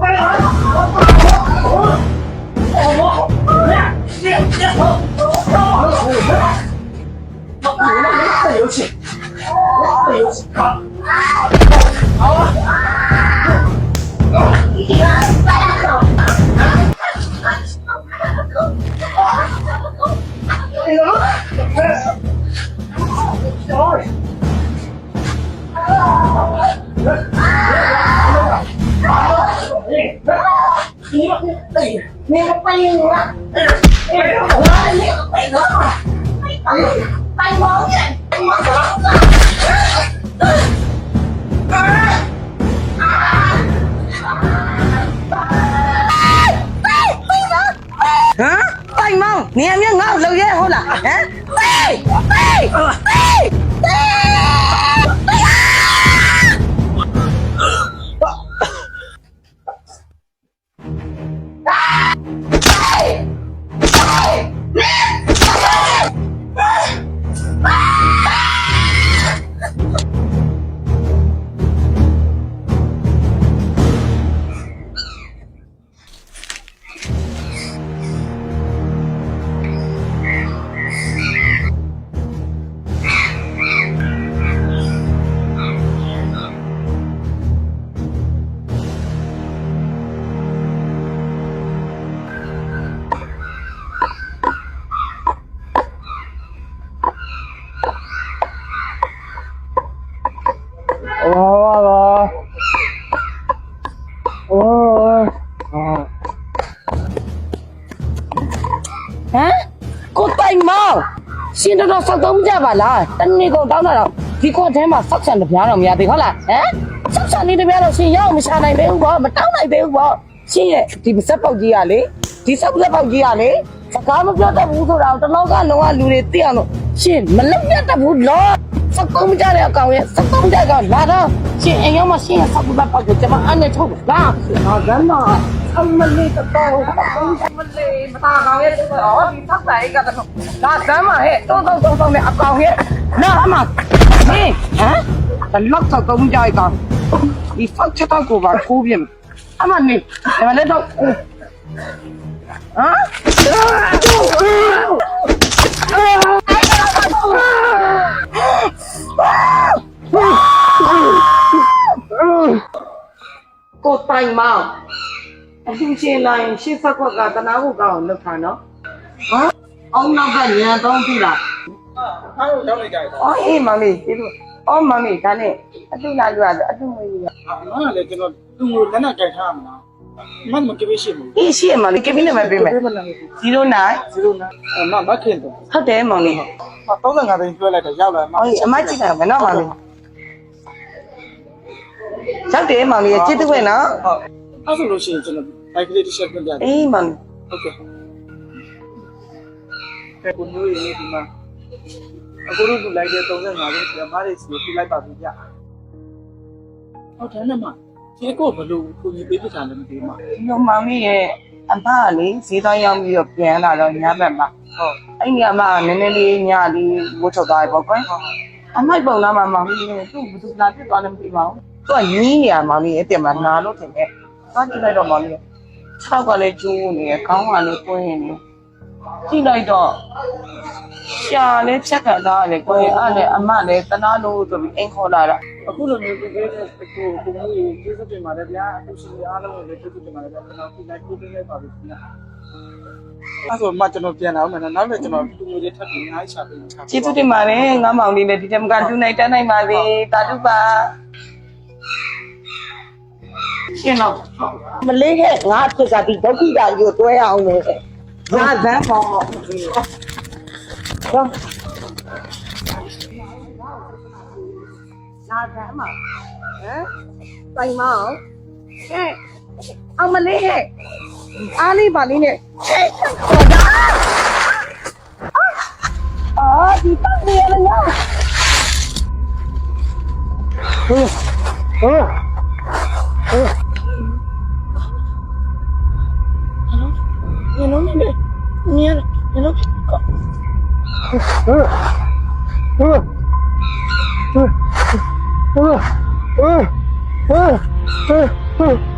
开始！啊啊啊！啊啊！好，我们开始。好，啊啊！Mẹ nó quay nữa Mẹ nó quay nữa Mẹ nó quay nữa Mày quay Mày quay Mày quay Mày quay Mày Hả? Tay mong, nè miếng ngon lâu ghê hôn à? Hả? Tay! Tay! Tay! Tay! ပေးပေးပေးဟောပါဟောဟမ်ကိုတိုင်မောင်ရှင်တော်တော်စောက်သုံးကြပါလားတနေ့ကုန်တောင်းတာတော့ဒီကွက်ထဲမှာစောက်ဆန်တပြားတော့မရသေးဟုတ်လားဟမ်စောက်ဆန်လေးတပြားတော့ရှင်ရောက်မရှာနိုင်သေးဘူးပေါ့မတောင်းနိုင်သေးဘူးပေါ့ရှင်ရဲ့ဒီပါဆက်ပေါက်ကြီးကလေဒီစောက်ဆက်ပေါက်ကြီးကလေစကားမပြောတတ်ဘူးဆိုတာတလောကလုံးဝလူတွေသိအောင်လို့ရှင်မလက်ပြတ်တတ်ဘူးလော စက်ကုန်းကြတဲ့အကောင်ရဲ့စက်ကုန်းကြတဲ့အကောင်လာတော့ရှင်အိမ်ရောက်မှရှင်ရဲ့စောက်ပတ်ပေါက်ကိုကျွန်မအနဲ့ထုတ်လာဟာဇမ်းမအမလေးတော့အမလေးမသားကောင်ရဲ့အော်ဒီစောက်တိုင်ကတော့လာဇမ်းမဟဲ့တုံးတုံးတုံးတုံးနဲ့အကောင်ရဲ့လာအမဟင်းဟမ်တလောက်တော့ကုန်းကြတဲ့အကောင်ဒီဖောက်ချက်တော့ကိုပါကိုးပြင်းအမနေဒီမလေးတော့ဟမ် ကိုတိုင်မောင်အရှင်ရှင်လာရင်ရှေ့ဆက်ခွက်ကတနာဖို့ကောင်းအောင်လုပ်တာနော်ဟမ်အောင်နောက်ကညံသုံးပြီလားအားလုံးရောက်နေကြတယ်အော်အေးမမေဒီလိုအော်မမေဒါနဲ့အတူလာလို့ရတယ်အတူမွေးရ။ငါကလည်းကျွန်တော်သူ့ကိုလက်နဲ့ကြိုက်ထားမှာ။မတ်မကြည့်ရှိဘူးအေးရှိရမလေးကပြင်းနေမှာပေးမယ်ဘယ်မှာလဲ။09 09အမမခင်တော့ဟုတ်တယ်မောင်လေး35သိန်းကျွဲလိုက်တော့ရောက်လာမှာအော်အမကြည့်တယ်မနော်မောင်လေး ရောက်တယ်မောင်လေးကျေးဇူးပဲနော်ဟုတ်အဲ့ဆိုလို့ရှိရင်ကျွန်တော်ဘိုက်ကလေးတစ်ချက်ပြန်ပြတယ်အေးမောင်လေးဟုတ်ကဲ့ကဲကိုမျိုးရင်းဒီမှာအခုတို့လူလိုက်တဲ့35သိန်းကျမလေးစီကိုပြလိုက်ပါပြီဗျဟုတ်တယ်နော်မဒီကိုဘလို့ကိုကြီးပေးပြတာလည်းမသိဘူးမဒီလိုမောင်လေးရဲ့အမကလေဈေးသွားရောက်ပြီးတော့ပြန်လာတော့ညဘက်မှာဟုတ်အဲ့ဒီအမကနည်းနည်းလေးညလေးဝတ်ထုတ်သွားတယ်ပေါ့ကွယ်အမိုက်ပုံလားမမောင်လေးသူ့ဘယ်သူလာပြစ်သွားလဲမသိပါဘူး သူကညင်းနေရမောင်လေးရဲ့တင်မှာနာလို့ထင်တယ်သွားကြည့်လိုက်တော့မောင်လေးခြောက်ကလည်းကျိုးနေရခေါင်းကလည်းကွင်းနေကြည့်လိုက်တော့ရှာလည်းဖြတ်ခံသားရတယ်ကွယ်အဲ့လည်းအမလည်းတနာလို့ဆိုပြီးအိမ်ခေါ်လာတာအခုလိုမျိုးပြည်ပေးတဲ့ကိုကိုမျိုးကြီးကျေးဇူးတင်ပါတယ်ဗျာအခုရှင်အားလုံးကိုလည်းကျေးဇူးတင်ပါတယ်ဗျာကျွန်တော်ဒီလိုက်ကိုပေးလိုက်ပါပြီခင်ဗျာအဲ့ဆိုမှကျွန်တော်ပြန်လာအောင်မယ်နော်နောက်လည်းကျွန်တော်ဒီမျိုးလေးထပ်ပြီးအားချပေးချာကျေးဇူးတင်ပါတယ်ငါမောင်လေးလည်းဒီတမကတူနိုင်တန်းနိုင်ပါစေတာတုပါ ရှင်တော့မလေးခဲ့ငါဖြစ်စားပြီးဒုက္ခိတာကြီးကိုတွဲအောင်လို့ငါဇန်းပေါ့ဟုတ်လာဇန်းမဟမ်တိုင်မောင်ဟဲ့အောင်မလေးဟဲ့အားလေးပါလေးနဲ့ဟဲ့ဟောဒါ Ah, di tadi ya benar. Huh. Huh. Huh. 嗯嗯嗯嗯嗯嗯嗯嗯嗯嗯